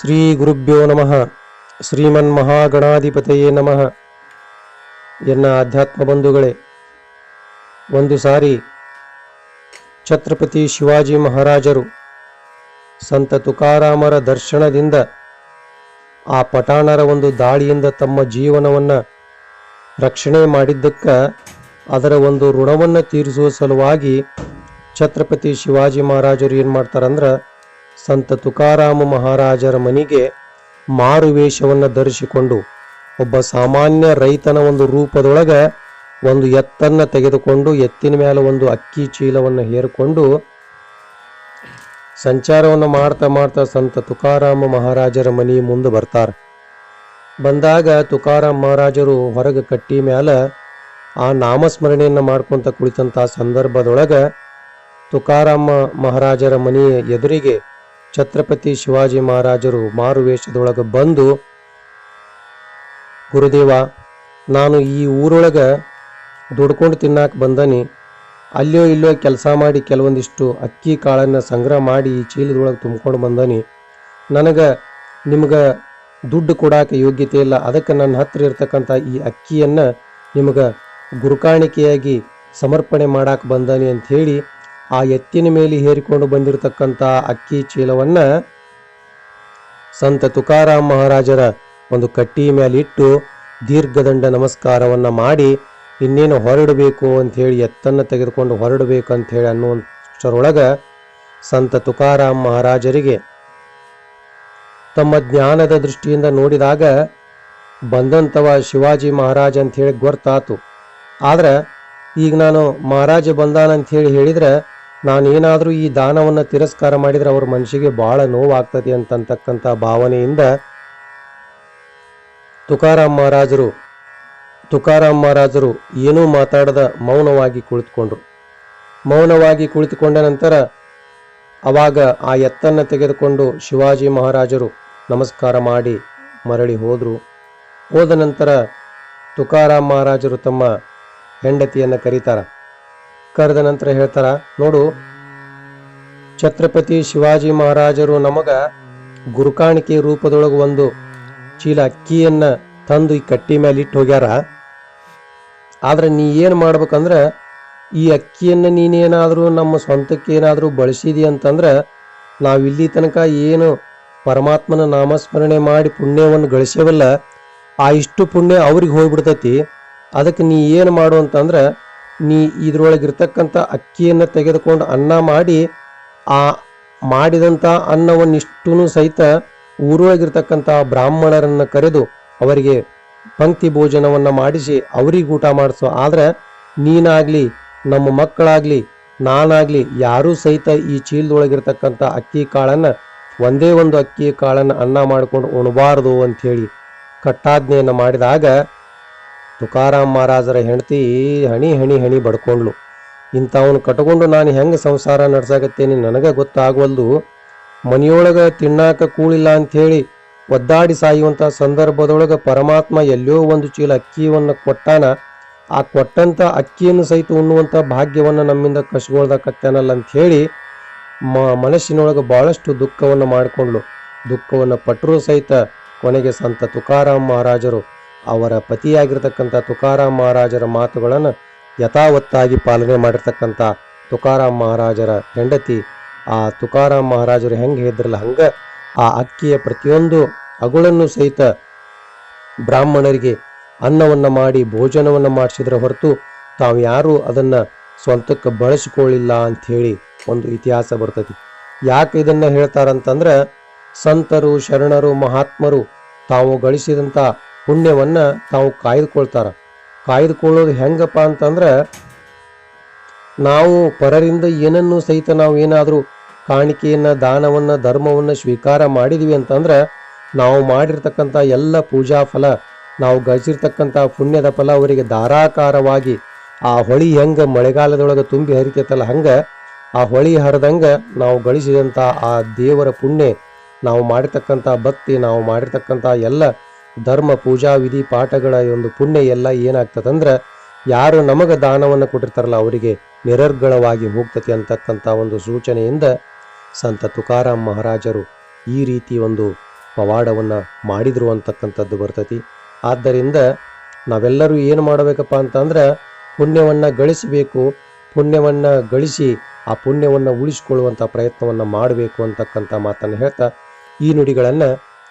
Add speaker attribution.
Speaker 1: ಶ್ರೀ ಗುರುಭ್ಯೋ ನಮಃ. ಶ್ರೀಮನ್ ಮಹಾಗಣಾಧಿಪತಯೇ ನಮಃ. ಎನ್ನ ಆಧ್ಯಾತ್ಮ ಬಂಧುಗಳೇ, ಒಂದು ಸಾರಿ ಛತ್ರಪತಿ ಶಿವಾಜಿ ಮಹಾರಾಜರು ಸಂತ ತುಕಾರಾಮರ ದರ್ಶನದಿಂದ ಆ ಪಠಾಣರ ಒಂದು ದಾಳಿಯಿಂದ ತಮ್ಮ ಜೀವನವನ್ನು ರಕ್ಷಣೆ ಮಾಡಿದ್ದಕ್ಕ ಅದರ ಒಂದು ಋಣವನ್ನು ತೀರಿಸುವ ಸಲುವಾಗಿ ಛತ್ರಪತಿ ಶಿವಾಜಿ ಮಹಾರಾಜರು ಏನು ಮಾಡ್ತಾರಂದ್ರೆ ಸಂತ ತುಕಾರಾಮ ಮಹಾರಾಜರ ಮನೆಗೆ ಮಾರುವೇಷವನ್ನು ಧರಿಸಿಕೊಂಡು ಒಬ್ಬ ಸಾಮಾನ್ಯ ರೈತನ ಒಂದು ರೂಪದೊಳಗೆ ಒಂದು ಎತ್ತನ್ನು ತೆಗೆದುಕೊಂಡು ಎತ್ತಿನ ಮೇಲೆ ಒಂದು ಅಕ್ಕಿ ಚೀಲವನ್ನು ಹೇರಿಕೊಂಡು ಸಂಚಾರವನ್ನು ಮಾಡ್ತಾ ಮಾಡ್ತಾ ಸಂತ ತುಕಾರಾಮ ಮಹಾರಾಜರ ಮನೆ ಮುಂದೆ ಬರ್ತಾರೆ. ಬಂದಾಗ ತುಕಾರಾಮ ಮಹಾರಾಜರು ಹೊರಗೆ ಕಟ್ಟಿ ಮೇಲೆ ಆ ನಾಮಸ್ಮರಣೆಯನ್ನು ಮಾಡ್ಕೊಂತ ಕುಳಿತಂಥ ಸಂದರ್ಭದೊಳಗೆ ತುಕಾರಾಮ ಮಹಾರಾಜರ ಮನೆಯ ಎದುರಿಗೆ ಛತ್ರಪತಿ ಶಿವಾಜಿ ಮಹಾರಾಜರು ಮಾರುವೇಷದೊಳಗೆ ಬಂದು, ಗುರುದೇವ, ನಾನು ಈ ಊರೊಳಗೆ ದುಡ್ಕೊಂಡು ತಿನ್ನಾಕ ಬಂದನಿ. ಅಲ್ಲೋ ಇಲ್ಲೋ ಕೆಲಸ ಮಾಡಿ ಕೆಲವೊಂದಿಷ್ಟು ಅಕ್ಕಿ ಕಾಳನ್ನು ಸಂಗ್ರಹ ಮಾಡಿ ಈ ಚೀಲದೊಳಗೆ ತುಂಬ್ಕೊಂಡು ಬಂದನಿ. ನನಗೆ ನಿಮ್ಗೆ ದುಡ್ಡು ಕೊಡಾಕ ಯೋಗ್ಯತೆ ಇಲ್ಲ. ಅದಕ್ಕೆ ನನ್ನ ಹತ್ತಿರ ಇರ್ತಕ್ಕಂಥ ಈ ಅಕ್ಕಿಯನ್ನು ನಿಮಗೆ ಗುರುಕಾಣಿಕೆಯಾಗಿ ಸಮರ್ಪಣೆ ಮಾಡಾಕ ಬಂದನಿ ಅಂತ ಹೇಳಿ ಆ ಎತ್ತಿನ ಮೇಲೆ ಹೇರಿಕೊಂಡು ಬಂದಿರತಕ್ಕಂಥ ಅಕ್ಕಿ ಚೀಲವನ್ನು ಸಂತ ತುಕಾರಾಮ್ ಮಹಾರಾಜರ ಒಂದು ಕಟ್ಟಿ ಮೇಲೆ ಇಟ್ಟು ದೀರ್ಘದಂಡ ನಮಸ್ಕಾರವನ್ನು ಮಾಡಿ, ಇನ್ನೇನು ಹೊರಡಬೇಕು ಅಂತ ಹೇಳಿ ಎತ್ತನ್ನು ತೆಗೆದುಕೊಂಡು ಹೊರಡಬೇಕು ಅಂತ ಹೇಳಿ ಅನ್ನುವಂಥರೊಳಗೆ ಸಂತ ತುಕಾರಾಮ್ ಮಹಾರಾಜರಿಗೆ ತಮ್ಮ ಜ್ಞಾನದ ದೃಷ್ಟಿಯಿಂದ ನೋಡಿದಾಗ ಬಂದಂಥವ ಶಿವಾಜಿ ಮಹಾರಾಜ ಅಂತ ಹೇಳಿ ಗೊತ್ತಾತು. ಆದ್ರೆ ಈಗ ನಾನು ಮಹಾರಾಜ ಬಂದಾನಂತ ಹೇಳಿ ಹೇಳಿದ್ರೆ ನಾನು ಏನಾದರೂ ಈ ದಾನವನ್ನು ತಿರಸ್ಕಾರ ಮಾಡಿದರೆ ಅವ್ರ ಮನಸ್ಸಿಗೆ ಬಹಳ ನೋವಾಗ್ತದೆ ಅಂತಕ್ಕಂಥ ಭಾವನೆಯಿಂದ ತುಕಾರಾಮ್ ಮಹಾರಾಜರು ತುಕಾರಾಮ್ ಮಹಾರಾಜರು ಏನೂ ಮಾತಾಡದ ಮೌನವಾಗಿ ಕುಳಿತುಕೊಂಡ್ರು. ಮೌನವಾಗಿ ಕುಳಿತುಕೊಂಡ ನಂತರ ಅವಾಗ ಆ ಎತ್ತನ್ನು ತೆಗೆದುಕೊಂಡು ಶಿವಾಜಿ ಮಹಾರಾಜರು ನಮಸ್ಕಾರ ಮಾಡಿ ಮರಳಿ ಹೋದರು. ಹೋದ ನಂತರ ತುಕಾರಾಮ್ ಮಹಾರಾಜರು ತಮ್ಮ ಹೆಂಡತಿಯನ್ನು ಕರೀತಾರ. ಕರೆದ ನಂತರ ಹೇಳ್ತಾರ, ನೋಡು, ಛತ್ರಪತಿ ಶಿವಾಜಿ ಮಹಾರಾಜರು ನಮಗ ಗುರುಕಾಣಿಕೆ ರೂಪದೊಳಗೆ ಒಂದು ಚೀಲ ಅಕ್ಕಿಯನ್ನ ತಂದು ಈ ಕಟ್ಟಿ ಮೇಲೆ ಇಟ್ಟು ಹೋಗ್ಯಾರ. ಆದ್ರೆ ನೀ ಏನು ಮಾಡ್ಬೇಕಂದ್ರೆ, ಈ ಅಕ್ಕಿಯನ್ನು ನೀನೇನಾದರೂ ನಮ್ಮ ಸ್ವಂತಕ್ಕೆ ಏನಾದರೂ ಬಳಸಿದಿ ಅಂತಂದ್ರೆ, ನಾವು ಇಲ್ಲಿ ತನಕ ಏನು ಪರಮಾತ್ಮನ ನಾಮಸ್ಮರಣೆ ಮಾಡಿ ಪುಣ್ಯವನ್ನು ಗಳಿಸೇವಲ್ಲ ಆ ಇಷ್ಟು ಪುಣ್ಯ ಅವ್ರಿಗೆ ಹೋಗ್ಬಿಡ್ತೈತಿ. ಅದಕ್ಕೆ ನೀ ಏನು ಮಾಡು ಅಂತಂದ್ರೆ ನೀ ಇದ್ರೊಳಗಿರ್ತಕ್ಕಂಥ ಅಕ್ಕಿಯನ್ನು ತೆಗೆದುಕೊಂಡು ಅನ್ನ ಮಾಡಿ, ಆ ಮಾಡಿದಂಥ ಅನ್ನವನ್ನಿಷ್ಟೂ ಸಹಿತ ಊರೊಳಗಿರ್ತಕ್ಕಂಥ ಬ್ರಾಹ್ಮಣರನ್ನು ಕರೆದು ಅವರಿಗೆ ಪಂಕ್ತಿ ಭೋಜನವನ್ನು ಮಾಡಿಸಿ ಅವರಿಗೆ ಊಟ ಮಾಡಿಸು. ಆದರೆ ನೀನಾಗಲಿ, ನಮ್ಮ ಮಕ್ಕಳಾಗಲಿ, ನಾನಾಗಲಿ ಯಾರೂ ಸಹಿತ ಈ ಚೀಲದೊಳಗಿರ್ತಕ್ಕಂಥ ಅಕ್ಕಿ ಕಾಳನ್ನು, ಒಂದೇ ಒಂದು ಅಕ್ಕಿ ಕಾಳನ್ನು ಅನ್ನ ಮಾಡಿಕೊಂಡು ಉಣಬಾರ್ದು ಅಂಥೇಳಿ ಕಟ್ಟಾಜ್ಞೆಯನ್ನು ಮಾಡಿದಾಗ ತುಕಾರಾಮ್ ಮಹಾರಾಜರ ಹೆಂಡತಿ ಹಣಿ ಹಣಿ ಹಣಿ ಬಡ್ಕೊಂಡ್ಲು ಇಂಥವನು ಕಟ್ಕೊಂಡು ನಾನು ಹೆಂಗೆ ಸಂಸಾರ ನಡ್ಸಾಕತ್ತೇನೆ ನನಗೆ ಗೊತ್ತಾಗವಲ್ದು. ಮನೆಯೊಳಗೆ ತಿನ್ನಾಕ ಕೂಳಿಲ್ಲ ಅಂಥೇಳಿ ಒದ್ದಾಡಿ ಸಾಯುವಂಥ ಸಂದರ್ಭದೊಳಗೆ ಪರಮಾತ್ಮ ಎಲ್ಲೋ ಒಂದು ಚೀಲ ಅಕ್ಕಿಯನ್ನು ಕೊಟ್ಟಾನ. ಆ ಕೊಟ್ಟಂಥ ಅಕ್ಕಿಯನ್ನು ಸಹಿತ ಉಣ್ಣುವಂಥ ಭಾಗ್ಯವನ್ನು ನಮ್ಮಿಂದ ಕಸ್ಕೊಳ್ದಕತ್ತೇನಲ್ಲ ಅಂಥೇಳಿ ಮ ಮನಸ್ಸಿನೊಳಗೆ ಭಾಳಷ್ಟು ದುಃಖವನ್ನು ಮಾಡಿಕೊಂಡ್ಲು ದುಃಖವನ್ನು ಪಟ್ಟರೂ ಸಹಿತ ಕೊನೆಗೆ ಸಂತ ತುಕಾರಾಮ್ ಮಹಾರಾಜರು ಅವರ ಪತಿಯಾಗಿರ್ತಕ್ಕಂಥ ತುಕಾರಾಮ್ ಮಹಾರಾಜರ ಮಾತುಗಳನ್ನು ಯಥಾವತ್ತಾಗಿ ಪಾಲನೆ ಮಾಡಿರ್ತಕ್ಕಂಥ ತುಕಾರಾಮ್ ಮಹಾರಾಜರ ಹೆಂಡತಿ, ಆ ತುಕಾರಾಮ್ ಮಹಾರಾಜರು ಹೆಂಗೆ ಹೇಳಿದ್ರಲ್ಲ, ಹಂಗೆ ಆ ಅಕ್ಕಿಯ ಪ್ರತಿಯೊಂದು ಅಗುಳನ್ನು ಸಹಿತ ಬ್ರಾಹ್ಮಣರಿಗೆ ಅನ್ನವನ್ನು ಮಾಡಿ, ಭೋಜನವನ್ನು ಮಾಡಿಸಿದ್ರ ಹೊರತು ತಾವು ಯಾರೂ ಅದನ್ನು ಸ್ವಂತಕ್ಕೆ ಬಳಸಿಕೊಳ್ಳಿಲ್ಲ ಅಂಥೇಳಿ ಒಂದು ಇತಿಹಾಸ ಬರ್ತೈತಿ ಯಾಕೆ ಇದನ್ನು ಹೇಳ್ತಾರಂತಂದ್ರೆ, ಸಂತರು, ಶರಣರು, ಮಹಾತ್ಮರು ತಾವು ಗಳಿಸಿದಂಥ ಪುಣ್ಯವನ್ನು ತಾವು ಕಾಯ್ದುಕೊಳ್ತಾರ. ಕಾಯ್ದುಕೊಳ್ಳೋದು ಹೆಂಗಪ್ಪ ಅಂತಂದ್ರೆ, ನಾವು ಪರರಿಂದ ಏನನ್ನು ಸಹಿತ ನಾವು ಏನಾದರೂ ಕಾಣಿಕೆಯನ್ನು, ದಾನವನ್ನು, ಧರ್ಮವನ್ನು ಸ್ವೀಕಾರ ಮಾಡಿದ್ವಿ ಅಂತಂದ್ರೆ, ನಾವು ಮಾಡಿರ್ತಕ್ಕಂಥ ಎಲ್ಲ ಪೂಜಾ ಫಲ, ನಾವು ಗಳಿಸಿರ್ತಕ್ಕಂಥ ಪುಣ್ಯದ ಫಲ ಅವರಿಗೆ ಧಾರಾಕಾರವಾಗಿ ಆ ಹೊಳಿ ಹೆಂಗೆ ಮಳೆಗಾಲದೊಳಗೆ ತುಂಬಿ ಹರಿತೈತಲ್ಲ ಹಂಗೆ, ಆ ಹೊಳಿ ಹರಿದಂಗೆ ನಾವು ಗಳಿಸಿದಂಥ ಆ ದೇವರ ಪುಣ್ಯ, ನಾವು ಮಾಡಿರ್ತಕ್ಕಂಥ ಭಕ್ತಿ, ನಾವು ಮಾಡಿರ್ತಕ್ಕಂಥ ಎಲ್ಲ ಧರ್ಮ, ಪೂಜಾ ವಿಧಿ, ಪಾಠಗಳ ಒಂದು ಪುಣ್ಯ ಎಲ್ಲ ಏನಾಗ್ತದಂದ್ರೆ ಯಾರು ನಮಗೆ ದಾನವನ್ನು ಕೊಟ್ಟಿರ್ತಾರಲ್ಲ ಅವರಿಗೆ ನಿರರ್ಗಳವಾಗಿ ಹೋಗ್ತತಿ ಅಂತಕ್ಕಂಥ ಒಂದು ಸೂಚನೆಯಿಂದ ಸಂತ ತುಕಾರಾಮ್ ಮಹಾರಾಜರು ಈ ರೀತಿ ಒಂದು ಪವಾಡವನ್ನು ಮಾಡಿದ್ರು ಅಂತಕ್ಕಂಥದ್ದು ಬರ್ತತಿ. ಆದ್ದರಿಂದ ನಾವೆಲ್ಲರೂ ಏನು ಮಾಡಬೇಕಪ್ಪ ಅಂತಂದ್ರೆ ಪುಣ್ಯವನ್ನು ಗಳಿಸಬೇಕು, ಪುಣ್ಯವನ್ನು ಗಳಿಸಿ ಆ ಪುಣ್ಯವನ್ನು ಉಳಿಸಿಕೊಳ್ಳುವಂಥ ಪ್ರಯತ್ನವನ್ನು ಮಾಡಬೇಕು ಅಂತಕ್ಕಂಥ ಮಾತನ್ನು ಹೇಳ್ತಾ ಈ ನುಡಿಗಳನ್ನು